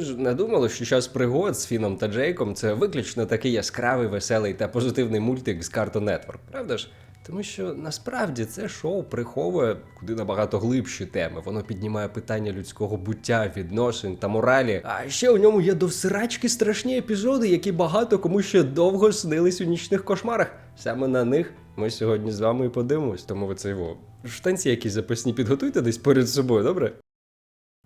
ж не думали, що час пригод з Фіном та Джейком це виключно такий яскравий, веселий та позитивний мультик з Cartoon Network, правда ж? Тому що насправді це шоу приховує куди набагато глибші теми. Воно піднімає питання людського буття, відносин та моралі. А ще у ньому є довсирачки страшні епізоди, які багато кому ще довго снились у нічних кошмарах. Саме на них ми сьогодні з вами і подивимось, тому ви це його штанці якісь запасні підготуйте десь перед собою, добре?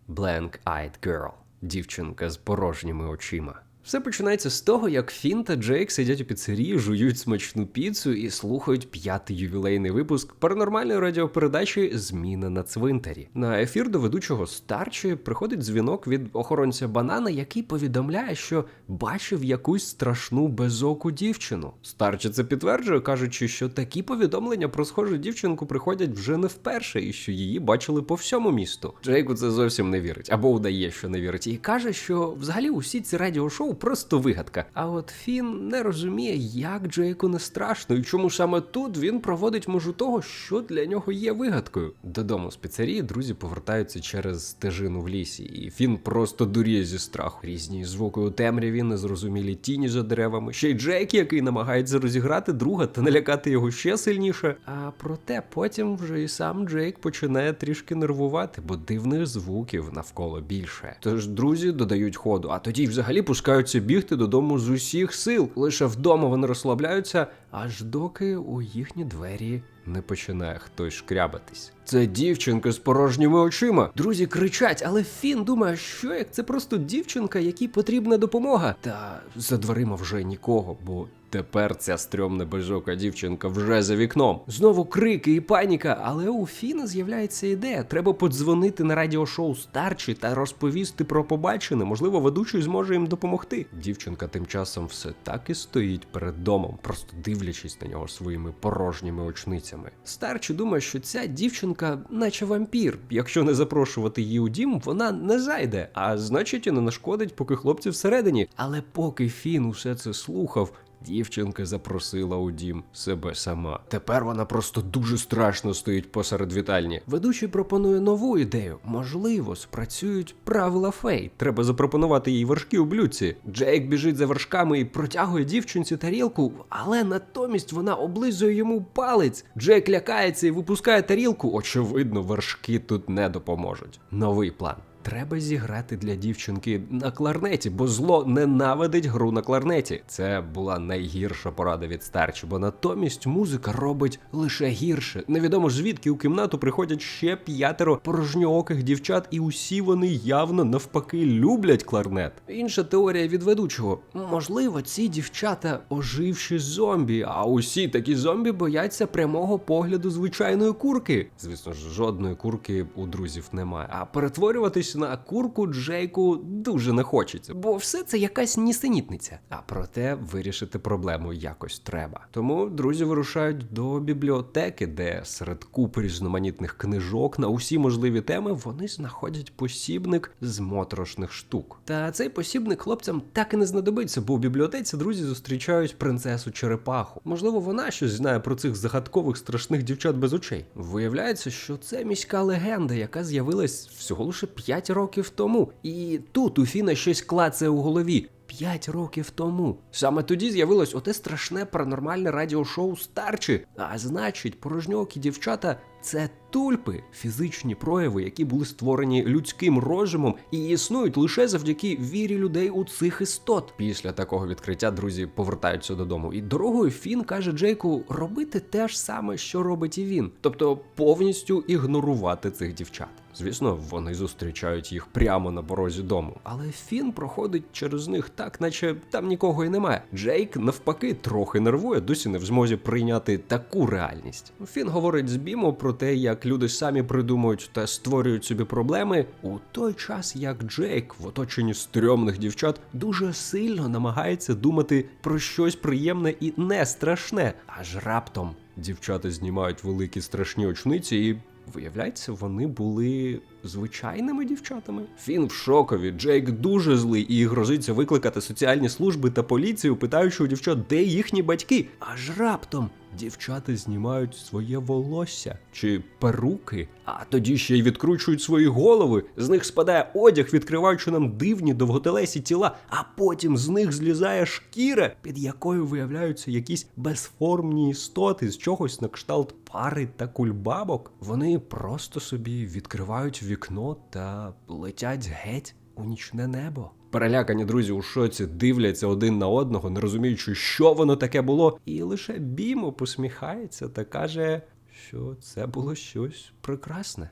Blank-Eyed Girl. Дівчинка з порожніми очима. Все починається з того, як Фін та Джейк сидять у піцерії, жують смачну піцу і слухають п'ятий ювілейний випуск паранормальної радіопередачі Зміна на цвинтарі. На ефір до ведучого старчі приходить дзвінок від охоронця банана, який повідомляє, що бачив якусь страшну безоку дівчину. Старче це підтверджує, кажучи, що такі повідомлення про схожу дівчинку приходять вже не вперше, і що її бачили по всьому місту. Джейк у це зовсім не вірить, або удає, що не вірить, і каже, що взагалі усі ці радіошоу просто вигадка. А от Фін не розуміє, як Джейку не страшно, і чому саме тут він проводить межу того, що для нього є вигадкою. Додому з піцерії друзі повертаються через стежину в лісі, і Фін просто дуріє зі страху. Різні звуки у темряві, незрозумілі тіні за деревами. Ще й Джейк, який намагається розіграти друга та налякати його ще сильніше. А проте потім вже і сам Джейк починає трішки нервувати, бо дивних звуків навколо більше. Тож друзі додають ходу, а тоді й взагалі пускаються бігти додому з усіх сил. Лише вдома вони розслабляються, аж доки у їхні двері не починає хтось шкрябатись. Це дівчинка з порожніми очима. Друзі кричать, але Фін думає, що як це просто дівчинка, якій потрібна допомога. Та за дверима вже нікого, бо тепер ця стрьомна безока дівчинка вже за вікном. Знову крики і паніка, але у Фіна з'являється ідея. Треба подзвонити на радіошоу старчі та розповісти про побачене. Можливо, ведучий зможе їм допомогти. Дівчинка тим часом все так і стоїть перед домом, просто дивлячись на нього своїми порожніми очницями. Старчі думає, що ця дівчинка, наче вампір. Якщо не запрошувати її у дім, вона не зайде, а значить і не нашкодить, поки хлопці всередині. Але поки Фін усе це слухав. Дівчинка запросила у дім себе сама. Тепер вона просто дуже страшно стоїть посеред вітальні. Ведучий пропонує нову ідею. Можливо, спрацюють правила фей. Треба запропонувати їй вершки у блюдці. Джейк біжить за вершками і протягує дівчинці тарілку, але натомість вона облизує йому палець. Джейк лякається і випускає тарілку. Очевидно, вершки тут не допоможуть. Новий план. Треба зіграти для дівчинки на кларнеті, бо зло ненавидить гру на кларнеті. Це була найгірша порада від старчі, бо натомість музика робить лише гірше. Невідомо звідки у кімнату приходять ще п'ятеро порожньооких дівчат, і усі вони явно навпаки люблять кларнет. Інша теорія від ведучого: можливо, ці дівчата оживші зомбі, а усі такі зомбі бояться прямого погляду звичайної курки. Звісно ж, жодної курки у друзів немає. А перетворюватись на курку Джейку дуже не хочеться, бо все це якась нісенітниця. А проте вирішити проблему якось треба. Тому друзі вирушають до бібліотеки, де серед купи різноманітних книжок на усі можливі теми вони знаходять посібник з моторошних штук. Та цей посібник хлопцям так і не знадобиться, бо у бібліотеці друзі зустрічають принцесу Черепаху. Можливо, вона щось знає про цих загадкових страшних дівчат без очей. Виявляється, що це міська легенда, яка з'явилась всього лише 5 років тому. І тут у Фіна щось клацає у голові. П'ять років тому. Саме тоді з'явилось оте страшне паранормальне радіошоу Старчі. А значить, порожньокі дівчата це тульпи, фізичні прояви, які були створені людським розумом і існують лише завдяки вірі людей у цих істот. Після такого відкриття друзі повертаються додому. І дорогою Фін каже Джейку робити те ж саме, що робить і він, тобто повністю ігнорувати цих дівчат. Звісно, вони зустрічають їх прямо на порозі дому. Але Фін проходить через них так, наче там нікого і немає. Джейк, навпаки, трохи нервує, досі не в змозі прийняти таку реальність. Фін говорить з Бімо про те, як люди самі придумують та створюють собі проблеми, у той час як Джейк в оточенні стрьомних дівчат дуже сильно намагається думати про щось приємне і не страшне. Аж раптом дівчата знімають великі страшні очниці і. Виявляється, вони були звичайними дівчатами. Фін в шокові. Джейк дуже злий і грозиться викликати соціальні служби та поліцію, питаючи у дівчат, де їхні батьки. Аж раптом дівчата знімають своє волосся чи перуки, а тоді ще й відкручують свої голови. З них спадає одяг, відкриваючи нам дивні довготелесі тіла, а потім з них злізає шкіра, під якою виявляються якісь безформні істоти з чогось на кшталт пари та кульбабок. Вони просто собі відкривають вікно та летять геть у нічне небо. Перелякані друзі у шоці дивляться один на одного, не розуміючи, що воно таке було, і лише Бімо посміхається та каже, що це було щось прекрасне.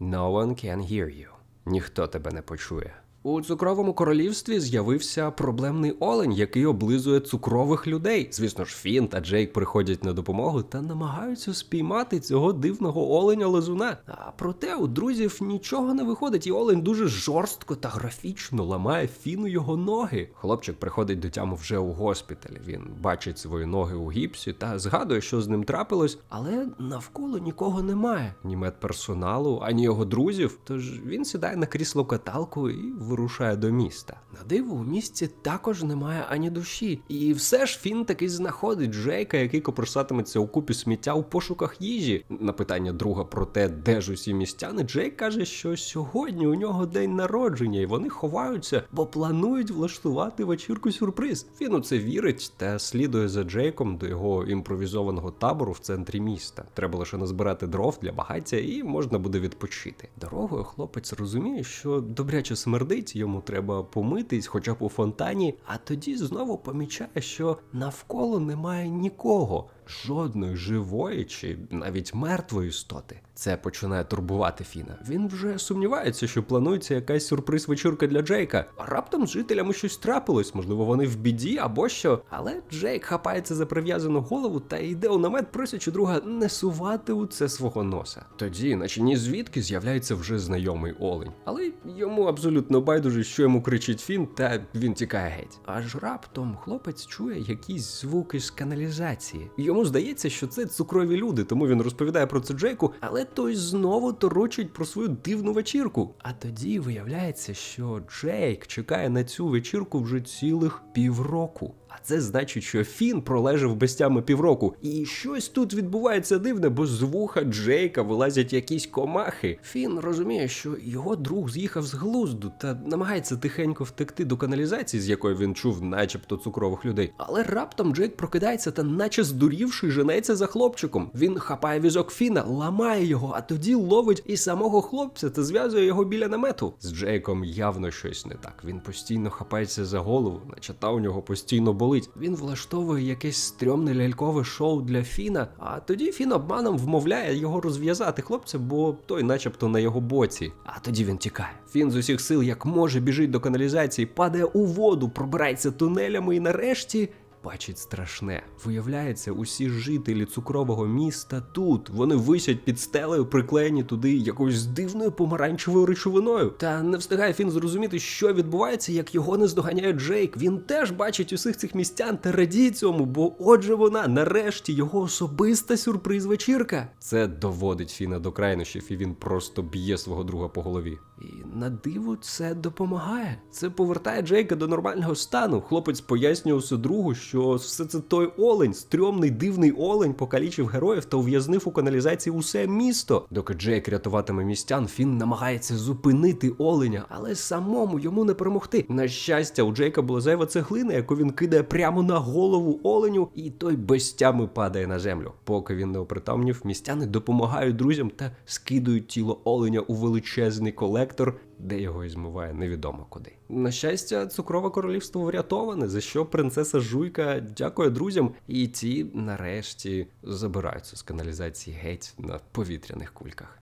No one can hear you. Ніхто тебе не почує. У цукровому королівстві з'явився проблемний олень, який облизує цукрових людей. Звісно ж, Фін та Джейк приходять на допомогу та намагаються спіймати цього дивного оленя лизуна. А проте у друзів нічого не виходить, і олень дуже жорстко та графічно ламає Фіну його ноги. Хлопчик приходить до тяму вже у госпіталі. Він бачить свої ноги у гіпсі та згадує, що з ним трапилось, але навколо нікого немає. Ні медперсоналу, ані його друзів. Тож він сідає на крісло каталку і вирушає до міста. На диво, у місті також немає ані душі. І все ж Фін таки знаходить Джейка, який копросатиметься у купі сміття у пошуках їжі. На питання друга про те, де ж усі містяни, Джейк каже, що сьогодні у нього день народження, і вони ховаються, бо планують влаштувати вечірку сюрприз. Він у це вірить та слідує за Джейком до його імпровізованого табору в центрі міста. Треба лише назбирати дров для багаття, і можна буде відпочити. Дорогою хлопець розуміє, що добряче смердить, йому треба помитись, хоча б у фонтані, а тоді знову помічає, що навколо немає нікого. Жодної живої чи навіть мертвої істоти. Це починає турбувати Фіна. Він вже сумнівається, що планується якась сюрприз вечірка для Джейка. А раптом з жителями щось трапилось, можливо, вони в біді або що. Але Джейк хапається за прив'язану голову та йде у намет, просячи друга не сувати у це свого носа. Тоді, наче ні звідки, з'являється вже знайомий олень. Але йому абсолютно байдуже, що йому кричить Фін, та він тікає геть. Аж раптом хлопець чує якісь звуки з каналізації. Йому здається, що це цукрові люди, тому він розповідає про це Джейку, але той знову торочить про свою дивну вечірку. А тоді виявляється, що Джейк чекає на цю вечірку вже цілих півроку. Це значить, що Фін пролежав без тями півроку. І щось тут відбувається дивне, бо з вуха Джейка вилазять якісь комахи. Фін розуміє, що його друг з'їхав з глузду та намагається тихенько втекти до каналізації, з якої він чув, начебто цукрових людей. Але раптом Джейк прокидається та, наче здурівши, женеться за хлопчиком. Він хапає візок Фіна, ламає його, а тоді ловить і самого хлопця та зв'язує його біля намету. З Джейком явно щось не так. Він постійно хапається за голову, наче та у нього постійно болить. Він влаштовує якесь стрьомне лялькове шоу для Фіна, а тоді Фін обманом вмовляє його розв'язати хлопця, бо той, начебто, на його боці. А тоді він тікає. Фін з усіх сил, як може, біжить до каналізації, падає у воду, пробирається тунелями і нарешті. Бачить страшне. Виявляється, усі жителі цукрового міста тут. Вони висять під стелею, приклеєні туди якоюсь дивною помаранчевою речовиною. Та не встигає Фін зрозуміти, що відбувається, як його не здоганяє Джейк. Він теж бачить усіх цих містян та радіє цьому, бо отже вона, нарешті, його особиста сюрприз-вечірка. Це доводить Фіна до крайнощів, і він просто б'є свого друга по голові. І на диво це допомагає. Це повертає Джейка до нормального стану. Хлопець пояснює усе другу, що все це той олень, стрьомний дивний олень, покалічив героїв та ув'язнив у каналізації усе місто. Доки Джейк рятуватиме містян, Фін намагається зупинити оленя, але самому йому не перемогти. На щастя, у Джейка була зайва цеглина, яку він кидає прямо на голову оленю, і той без тями падає на землю. Поки він не опритомнів, містяни допомагають друзям та скидують тіло оленя у величезний колектор, де його і змиває невідомо куди. На щастя, цукрове королівство врятоване, за що принцеса Жуйка дякує друзям, і ті нарешті забираються з каналізації геть на повітряних кульках.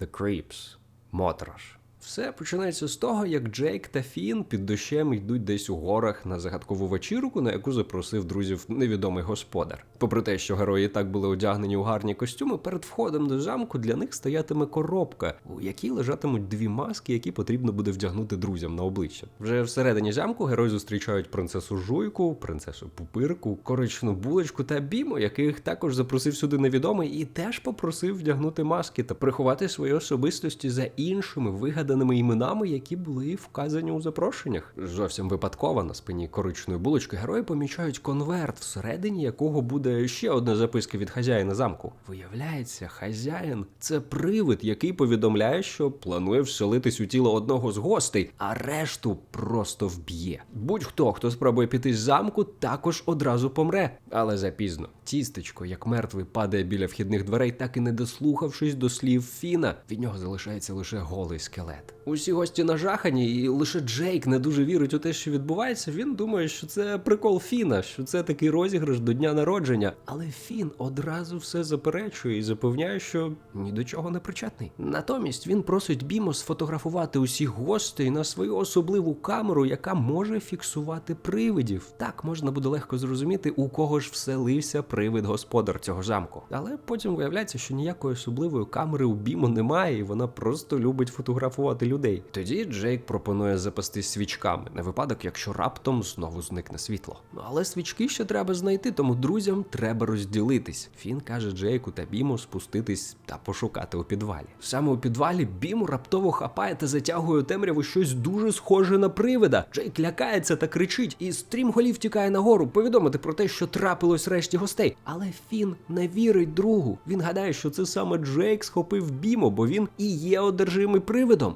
The Creeps. Моторож. Все починається з того, як Джейк та Фін під дощем йдуть десь у горах на загадкову вечірку, на яку запросив друзів невідомий господар. Попри те, що герої так були одягнені у гарні костюми, перед входом до замку для них стоятиме коробка, у якій лежатимуть дві маски, які потрібно буде вдягнути друзям на обличчя. Вже всередині замку герої зустрічають принцесу Жуйку, принцесу Пупирку, коричну булочку та Біму, яких також запросив сюди невідомий, і теж попросив вдягнути маски та приховати свої особистості за іншими вигаданими іменами, які були вказані у запрошеннях. Зовсім випадково на спині коричної булочки герої помічають конверт, всередині якого буде ще одна записка від хазяїна замку. Виявляється, хазяїн це привид, який повідомляє, що планує вселитись у тіло одного з гостей, а решту просто вб'є. Будь-хто, хто спробує піти з замку, також одразу помре, але запізно. Тістечко, як мертвий, падає біля вхідних дверей, так і не дослухавшись до слів Фіна. Від нього залишається лише голий скелет. Усі гості нажахані, і лише Джейк не дуже вірить у те, що відбувається. Він думає, що це прикол Фіна, що це такий розіграш до дня народження. Але Фін одразу все заперечує і запевняє, що ні до чого не причетний. Натомість він просить Бімо сфотографувати усіх гостей на свою особливу камеру, яка може фіксувати привидів. Так можна буде легко зрозуміти, у кого ж вселився привид господар цього замку. Але потім виявляється, що ніякої особливої камери у Бімо немає, і вона просто любить фотографувати людей. Тоді Джейк пропонує запастись свічками на випадок, якщо раптом знову зникне світло. Ну, Але свічки ще треба знайти, тому друзям треба розділитись. Фін каже Джейку та Біму спуститись та пошукати у підвалі. Саме у підвалі Біму раптово хапає та затягує у темряву щось дуже схоже на привида. Джейк лякається та кричить, і стрімголів тікає нагору повідомити про те, що трапилось решті гостей. Але Фін не вірить другу. Він гадає, що це саме Джейк схопив Біму, бо він і є одержимий привидом.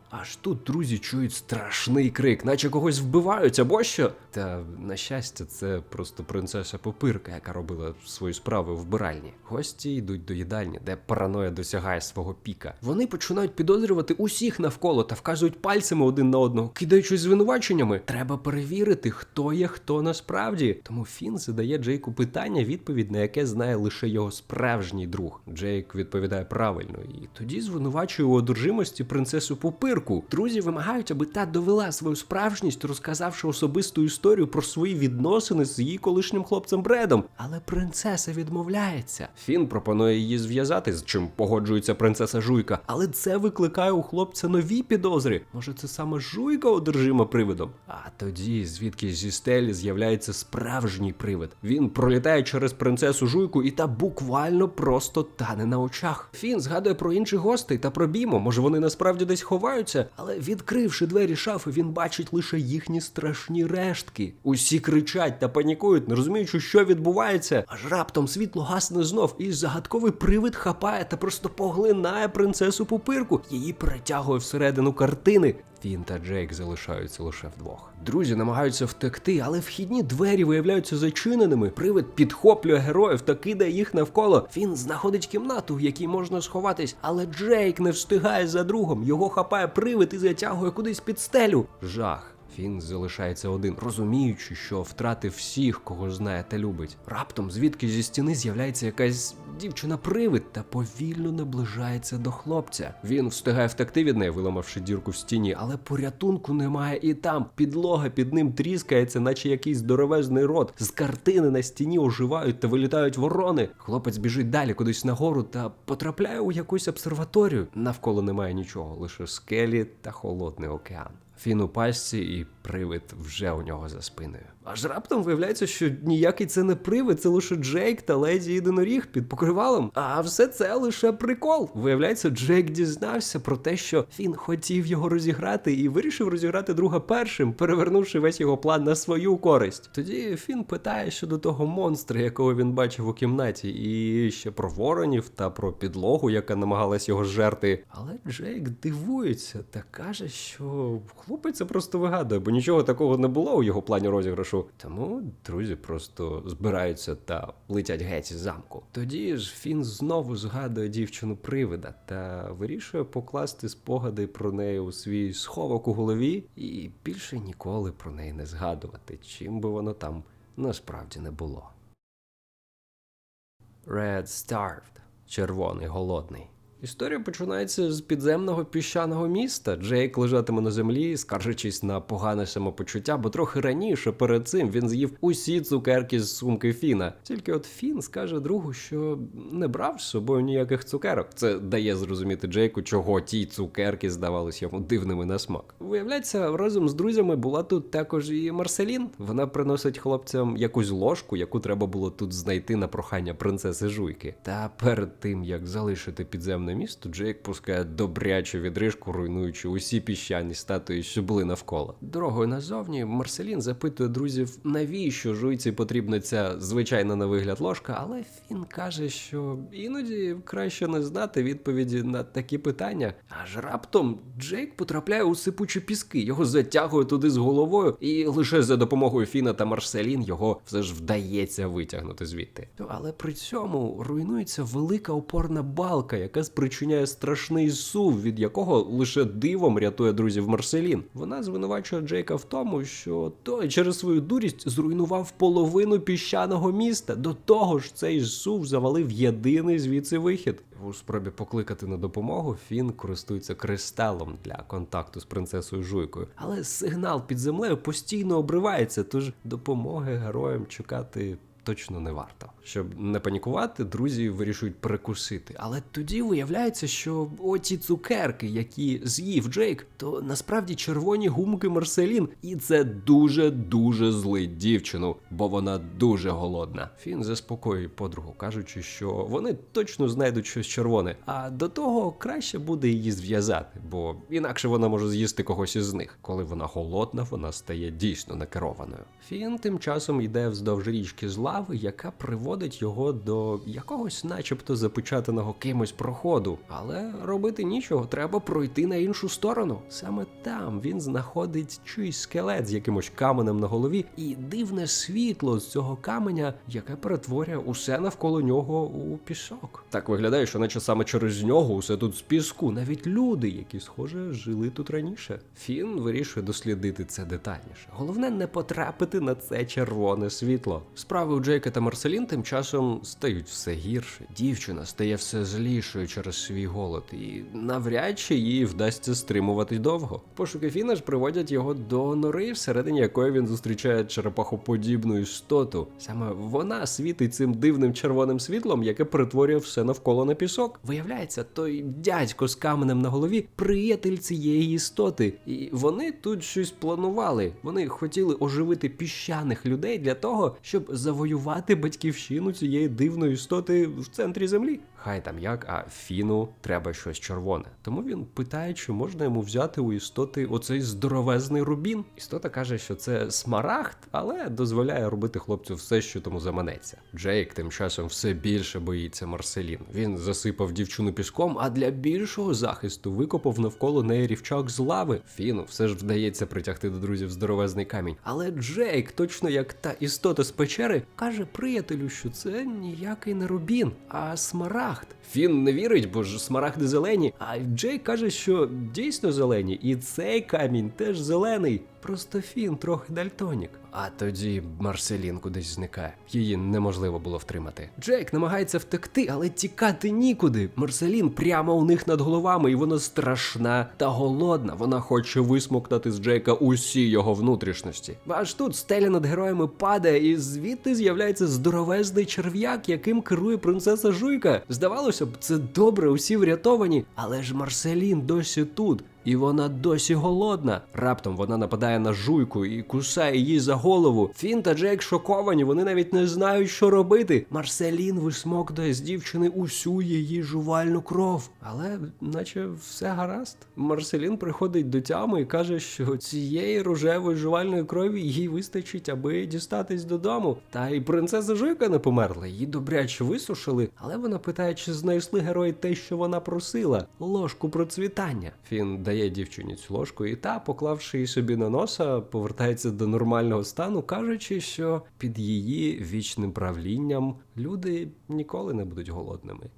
Аж тут друзі чують страшний крик, наче когось вбивають або що. Та на щастя, це просто принцеса Попирка, яка робила свою справу в вбиральні. Гості йдуть до їдальні, де параноя досягає свого піка. Вони починають підозрювати усіх навколо та вказують пальцями один на одного, кидаючись звинуваченнями. Треба перевірити, хто є хто насправді. Тому Фін задає Джейку питання, відповідь на яке знає лише його справжній друг. Джейк відповідає правильно, і тоді звинувачує у одержимості принцесу Попирку. Друзі вимагають, аби та довела свою справжність, розказавши особисту історію про свої відносини з її колишнім хлопцем Бредом. Але принцеса відмовляється. Фін пропонує її зв'язати, з чим погоджується принцеса Жуйка. Але це викликає у хлопця нові підозри. Може, це саме Жуйка одержима привидом? А тоді, звідки зі стелі з'являється справжній привид. Він пролітає через принцесу Жуйку, і та буквально просто тане на очах. Фін згадує про інших гостей та про Бімо. Може, вони насправді десь ховаються, але відкривши двері шафи, він бачить лише їхні страшні рештки. Усі кричать та панікують, не розуміючи, що відбувається. Аж раптом світло гасне знов, і загадковий привид хапає та просто поглинає принцесу пупирку. Її притягує всередину картини. Фін та Джейк залишаються лише вдвох. Друзі намагаються втекти, але вхідні двері виявляються зачиненими. Привид підхоплює героїв та кидає їх навколо. Він знаходить кімнату, в якій можна сховатись, але Джейк не встигає за другом. Його хапає привид і затягує кудись під стелю. Жах. Фін залишається один, розуміючи, що втратив всіх, кого знає та любить. Раптом, звідки зі стіни з'являється якась дівчина-привид та повільно наближається до хлопця. Він встигає втекти від неї, виламавши дірку в стіні, але порятунку немає і там. Підлога під ним тріскається, наче якийсь здоровезний рот. З картини на стіні оживають та вилітають ворони. Хлопець біжить далі кудись нагору та потрапляє у якусь обсерваторію. Навколо немає нічого, лише скелі та холодний океан. Фін у пастці і привид вже у нього за спиною. Аж раптом виявляється, що ніякий це не привид, це лише Джейк та леді єдиноріг під покривалом. А все це лише прикол. Виявляється, Джейк дізнався про те, що Фін хотів його розіграти і вирішив розіграти друга першим, перевернувши весь його план на свою користь. Тоді Фін питає щодо того монстра, якого він бачив у кімнаті, і ще про воронів та про підлогу, яка намагалась його зжерти. Але Джейк дивується та каже, що хлопець це просто вигадує, бо нічого такого не було у його плані розіграшу. Тому друзі просто збираються та летять геть з замку. Тоді ж Фін знову згадує дівчину привида та вирішує покласти спогади про неї у свій сховок у голові і більше ніколи про неї не згадувати, чим би воно там насправді не було. Red Starved червоний голодний. Історія починається з підземного піщаного міста. Джейк лежатиме на землі, скаржачись на погане самопочуття, бо трохи раніше перед цим він з'їв усі цукерки з сумки Фіна. Тільки от Фін скаже другу, що не брав з собою ніяких цукерок. Це дає зрозуміти Джейку, чого ті цукерки здавалися йому дивними на смак. Виявляється, разом з друзями була тут також і Марселін. Вона приносить хлопцям якусь ложку, яку треба було тут знайти на прохання принцеси Жуйки. Та перед тим як залишити підземне місто, Джейк пускає добрячу відрижку, руйнуючи усі піщані статуї, що були навколо. Дорогою назовні Марселін запитує друзів, навіщо жуйці потрібна ця звичайна на вигляд ложка, але Фін каже, що іноді краще не знати відповіді на такі питання. Аж раптом Джейк потрапляє у сипучі піски, його затягує туди з головою, і лише за допомогою Фіна та Марселін його все ж вдається витягнути звідти. Але при цьому руйнується велика опорна балка, яка спричиняє страшний сув, від якого лише дивом рятує друзів Марселін. Вона звинувачує Джейка в тому, що той через свою дурість зруйнував половину піщаного міста. До того ж, цей сув завалив єдиний звідси вихід. У спробі покликати на допомогу Фін користується кристалом для контакту з принцесою Жуйкою. Але сигнал під землею постійно обривається, тож допомоги героям чекати точно не варто. Щоб не панікувати, друзі вирішують перекусити. Але тоді виявляється, що оці цукерки, які з'їв Джейк, то насправді червоні гумки Марселін, і це дуже дуже злить дівчину, бо вона дуже голодна. Фін заспокоює подругу, кажучи, що вони точно знайдуть щось червоне. А до того краще буде її зв'язати, бо інакше вона може з'їсти когось із них. Коли вона голодна, вона стає дійсно накерованою. Фін тим часом йде вздовж річки з лави, яка приводить його до якогось, начебто, запечатаного кимось проходу. Але робити нічого, треба пройти на іншу сторону. Саме там він знаходить чийсь скелет з якимось каменем на голові, і дивне світло з цього каменя, яке перетворює усе навколо нього у пісок. Так виглядає, що наче саме через нього усе тут з піску, навіть люди, які, схоже, жили тут раніше. Фін вирішує дослідити це детальніше. Головне не потрапити на це червоне світло. Справи Джейка та Марселін тим часом стають все гірше. Дівчина стає все злішою через свій голод, і навряд чи їй вдасться стримуватись довго. Пошуки Фіна ж приводять його до нори, всередині якої він зустрічає черепахоподібну істоту. Саме вона світить цим дивним червоним світлом, яке перетворює все навколо на пісок. Виявляється, той дядько з каменем на голові приятель цієї істоти, і вони тут щось планували. Вони хотіли оживити піщаних людей для того, щоб завоювати батьківщину цієї дивної істоти в центрі землі. Хай там як, а фіну треба щось червоне. Тому він питає, чи можна йому взяти у істоти оцей здоровезний рубін. Істота каже, що це смарагд, але дозволяє робити хлопцю все, що тому заманеться. Джейк тим часом все більше боїться Марселін. Він засипав дівчину піском, а для більшого захисту викопав навколо неї рівчак з лави. Фіну все ж вдається притягти до друзів здоровезний камінь. Але Джейк, точно як та істота з печери, каже приятелю, що це ніякий не рубін, а смарагд. Фін не вірить, бо ж смарагди зелені. А Джей каже, що дійсно зелені, і цей камінь теж зелений. Просто Фін трохи дальтонік. А тоді Марселін кудись зникає. Її неможливо було втримати. Джейк намагається втекти, але тікати нікуди. Марселін прямо у них над головами, і вона страшна та голодна. Вона хоче висмоктати з Джейка усі його внутрішності. Аж тут стеля над героями падає, і звідти з'являється здоровезний черв'як, яким керує принцеса Жуйка. Здавалося б, це добре, усі врятовані, але ж Марселін досі тут. І вона досі голодна. Раптом вона нападає на жуйку і кусає її за голову. Фін та Джек шоковані, вони навіть не знають, що робити. Марселін висмоктує з дівчини усю її жувальну кров. Але, наче, все гаразд. Марселін приходить до тями і каже, що цієї рожевої жувальної крові їй вистачить, аби дістатись додому. Та й принцеса Жуйка не померла, її добряче висушили. Але вона питає, чи знайшли герої те, що вона просила ложку процвітання. Фін дає дівчині цю ложку, і та, поклавши її собі на носа, повертається до нормального стану, кажучи, що під її вічним правлінням люди ніколи не будуть голодними.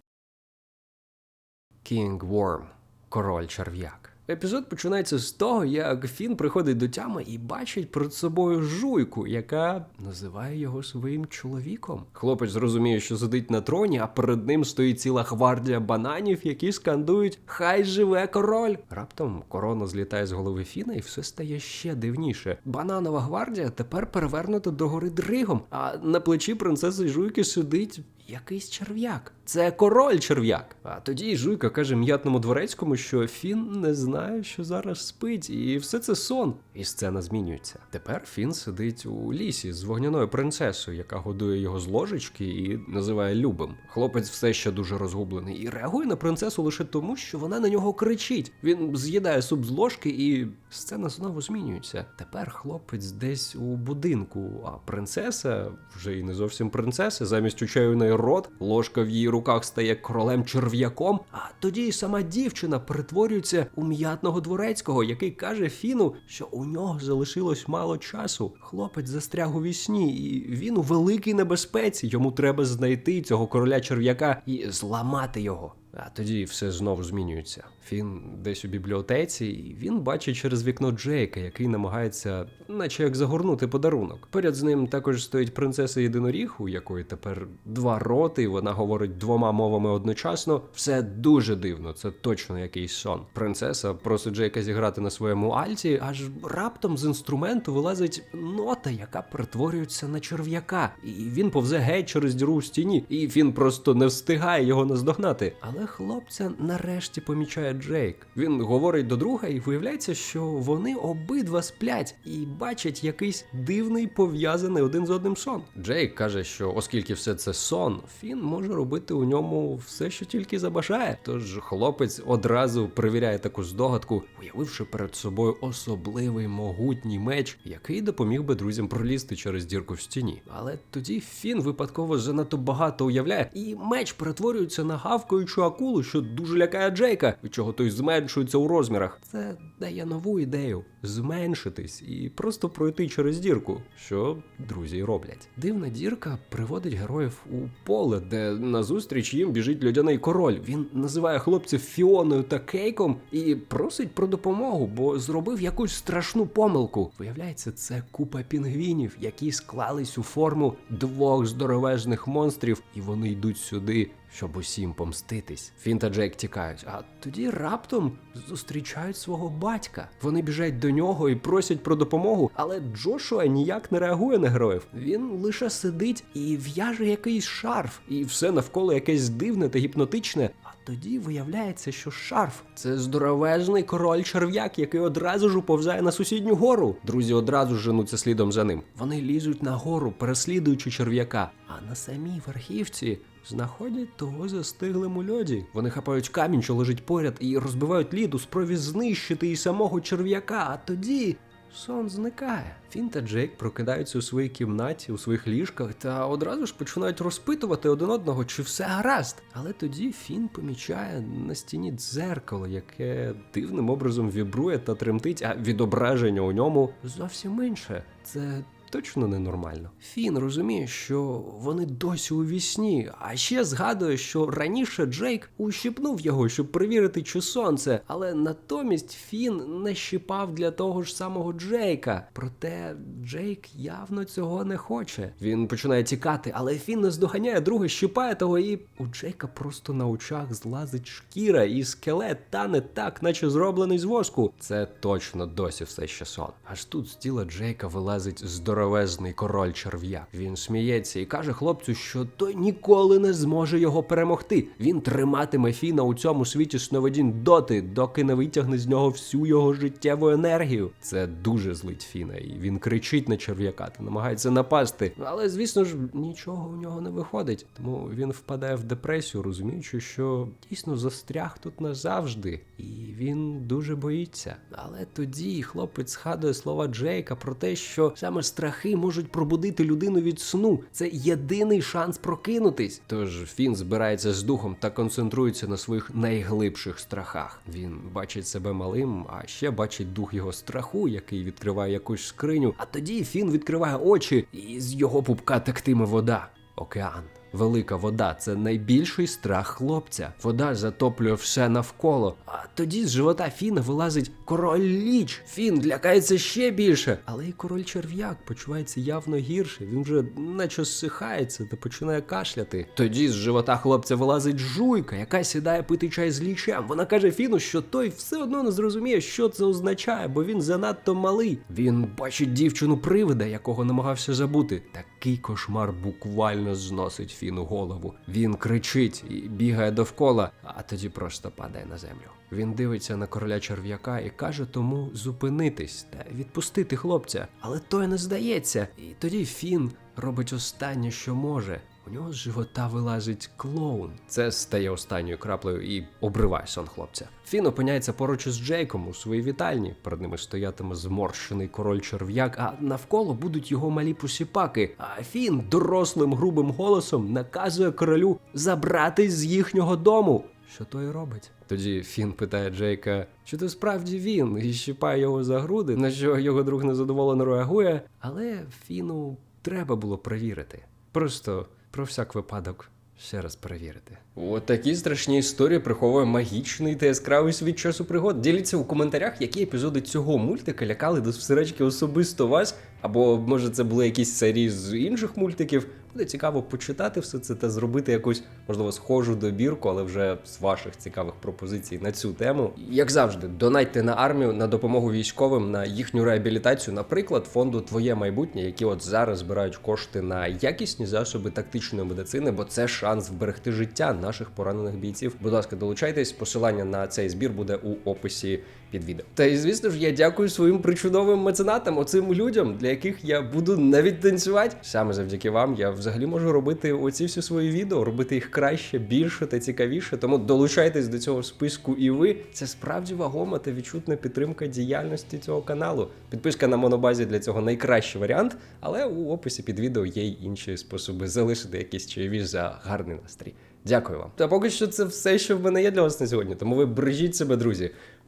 Кінг Ворм, король черв'як. Епізод починається з того, як Фін приходить до тями і бачить перед собою жуйку, яка називає його своїм чоловіком. Хлопець зрозуміє, що сидить на троні, а перед ним стоїть ціла гвардія бананів, які скандують Хай живе король! Раптом корона злітає з голови Фіна, і все стає ще дивніше. Бананова гвардія тепер перевернута догори дригом, а на плечі принцеси Жуйки сидить якийсь черв'як. Це король черв'як. А тоді Жуйка каже м'ятному дворецькому, що Фін не знає, що зараз спить, і все це сон. І сцена змінюється. Тепер Фін сидить у лісі з вогняною принцесою, яка годує його з ложечки і називає любим. Хлопець все ще дуже розгублений і реагує на принцесу лише тому, що вона на нього кричить. Він з'їдає суп з ложки, і сцена знову змінюється. Тепер хлопець десь у будинку, а принцеса вже і не зовсім принцеса, замість у чаю в неї рот, ложка в її руках стає королем черв'яком. А тоді й сама дівчина перетворюється у м'ятного дворецького, який каже Фіну, що у нього залишилось мало часу. Хлопець застряг у вісні, і він у великій небезпеці. Йому треба знайти цього короля черв'яка і зламати його. А тоді все знову змінюється. Фін десь у бібліотеці, і він бачить через вікно Джейка, який намагається, наче як загорнути подарунок. Поряд з ним також стоїть принцеса єдиноріг, у якої тепер два роти, і вона говорить двома мовами одночасно. Все дуже дивно, це точно якийсь сон. Принцеса просить Джейка зіграти на своєму альті, аж раптом з інструменту вилазить нота, яка перетворюється на черв'яка. І він повзе геть через діру в стіні, і він просто не встигає його наздогнати. Але хлопця нарешті помічає Джейк. Він говорить до друга, і виявляється, що вони обидва сплять і бачать якийсь дивний пов'язаний один з одним сон. Джейк каже, що оскільки все це сон, Фін може робити у ньому все, що тільки забажає. Тож хлопець одразу перевіряє таку здогадку, уявивши перед собою особливий могутній меч, який допоміг би друзям пролізти через дірку в стіні. Але тоді Фін випадково занадто багато уявляє, і меч перетворюється на гавкаючу акулу, що дуже лякає Джейка, від чого той зменшується у розмірах. Це дає нову ідею зменшитись і просто пройти через дірку, що друзі роблять. Дивна дірка приводить героїв у поле, де назустріч їм біжить льодяний король. Він називає хлопців Фіоною та Кейком і просить про допомогу, бо зробив якусь страшну помилку. Виявляється, це купа пінгвінів, які склались у форму двох здоровезних монстрів, і вони йдуть сюди. Щоб усім помститись, Фін та Джейк тікають, а тоді раптом зустрічають свого батька. Вони біжать до нього і просять про допомогу, але Джошуа ніяк не реагує на героїв. Він лише сидить і в'яже якийсь шарф, і все навколо якесь дивне та гіпнотичне. Тоді виявляється, що шарф це здоровезний король черв'як, який одразу ж уповзає на сусідню гору. Друзі одразу ж женуться слідом за ним. Вони лізуть на гору, переслідуючи черв'яка. А на самій верхівці знаходять того застиглим льоді. Вони хапають камінь, що лежить поряд, і розбивають лід у спробі знищити і самого черв'яка. А тоді сон зникає. Фін та Джейк прокидаються у своїй кімнаті, у своїх ліжках та одразу ж починають розпитувати один одного, чи все гаразд. Але тоді Фін помічає на стіні дзеркало, яке дивним образом вібрує та тремтить, а відображення у ньому зовсім інше. Це точно ненормально. Фін розуміє, що вони досі у вісні, а ще згадує, що раніше Джейк ущипнув його, щоб перевірити, чи сонце, але натомість Фін не щипав для того ж самого Джейка. Проте Джейк явно цього не хоче. Він починає тікати, але Фін не здоганяє друга, щипає того, і у Джейка просто на очах злазить шкіра, і скелет тане так, наче зроблений з воску. Це точно досі все ще сон. Аж тут з тіла Джейка вилазить здоровий здоровезний король черв'як. Він сміється і каже хлопцю, що той ніколи не зможе його перемогти. Він триматиме Фіна у цьому світі сновидінь доти, доки не витягне з нього всю його життєву енергію. Це дуже злить Фіна, і він кричить на черв'яка та намагається напасти. Але звісно ж нічого у нього не виходить. Тому він впадає в депресію, розуміючи, що дійсно застряг тут назавжди, і він дуже боїться. Але тоді хлопець згадує слова Джейка про те, що саме страх страхи можуть пробудити людину від сну. Це єдиний шанс прокинутись. Тож Фін збирається з духом та концентрується на своїх найглибших страхах. Він бачить себе малим, а ще бачить дух його страху, який відкриває якусь скриню. А тоді Фін відкриває очі, і з його пупка тектиме вода. Океан. Велика вода це найбільший страх хлопця. Вода затоплює все навколо. А тоді з живота Фіна вилазить король ліч. Фін лякається ще більше. Але і король черв'як почувається явно гірше. Він вже наче зсихається та починає кашляти. Тоді з живота хлопця вилазить жуйка, яка сідає пити чай з лічем. Вона каже Фіну, що той все одно не зрозуміє, що це означає, бо він занадто малий. Він бачить дівчину привида, якого намагався забути. Такий кошмар буквально зносить Фіну голову. Він кричить і бігає довкола, а тоді просто падає на землю. Він дивиться на короля черв'яка і каже тому зупинитись та відпустити хлопця. Але той не здається. І тоді Фін робить останнє, що може. У нього з живота вилазить клоун. Це стає останньою краплею і обриває сон хлопця. Фін опиняється поруч із Джейком у своїй вітальні. Перед ними стоятиме зморщений король черв'як, а навколо будуть його малі посіпаки. А Фін дорослим грубим голосом наказує королю забратись з їхнього дому. Що той робить? Тоді Фін питає Джейка, чи то справді він і щипає його за груди, на що його друг незадоволено реагує. Але Фіну треба було перевірити. Просто про всяк випадок ще раз перевірити. От такі страшні історії приховує магічний та яскравий світ часу пригод. Діліться у коментарях, які епізоди цього мультика лякали до всеречки особисто вас, або може це були якісь серії з інших мультиків. Буде цікаво почитати все це та зробити якусь, можливо, схожу добірку, але вже з ваших цікавих пропозицій на цю тему. Як завжди, донайте на армію на допомогу військовим на їхню реабілітацію, наприклад, фонду Твоє майбутнє, які от зараз збирають кошти на якісні засоби тактичної медицини, бо це шанс вберегти життя наших поранених бійців. Будь ласка, долучайтесь. Посилання на цей збір буде у описі під відео. Та і звісно ж, я дякую своїм причудовим меценатам, оцим людям, для яких я буду навіть танцювати. Саме завдяки вам я взагалі можу робити оці всі свої відео, робити їх краще, більше та цікавіше. Тому долучайтесь до цього списку і ви. Це справді вагома та відчутна підтримка діяльності цього каналу. Підписка на монобазі для цього найкращий варіант, але у описі під відео є й інші способи залишити якісь чайові за гарний настрій. Дякую вам. Та поки що це все, що в мене є для вас на сьогодні. Тому ви бережіть себе, друзі.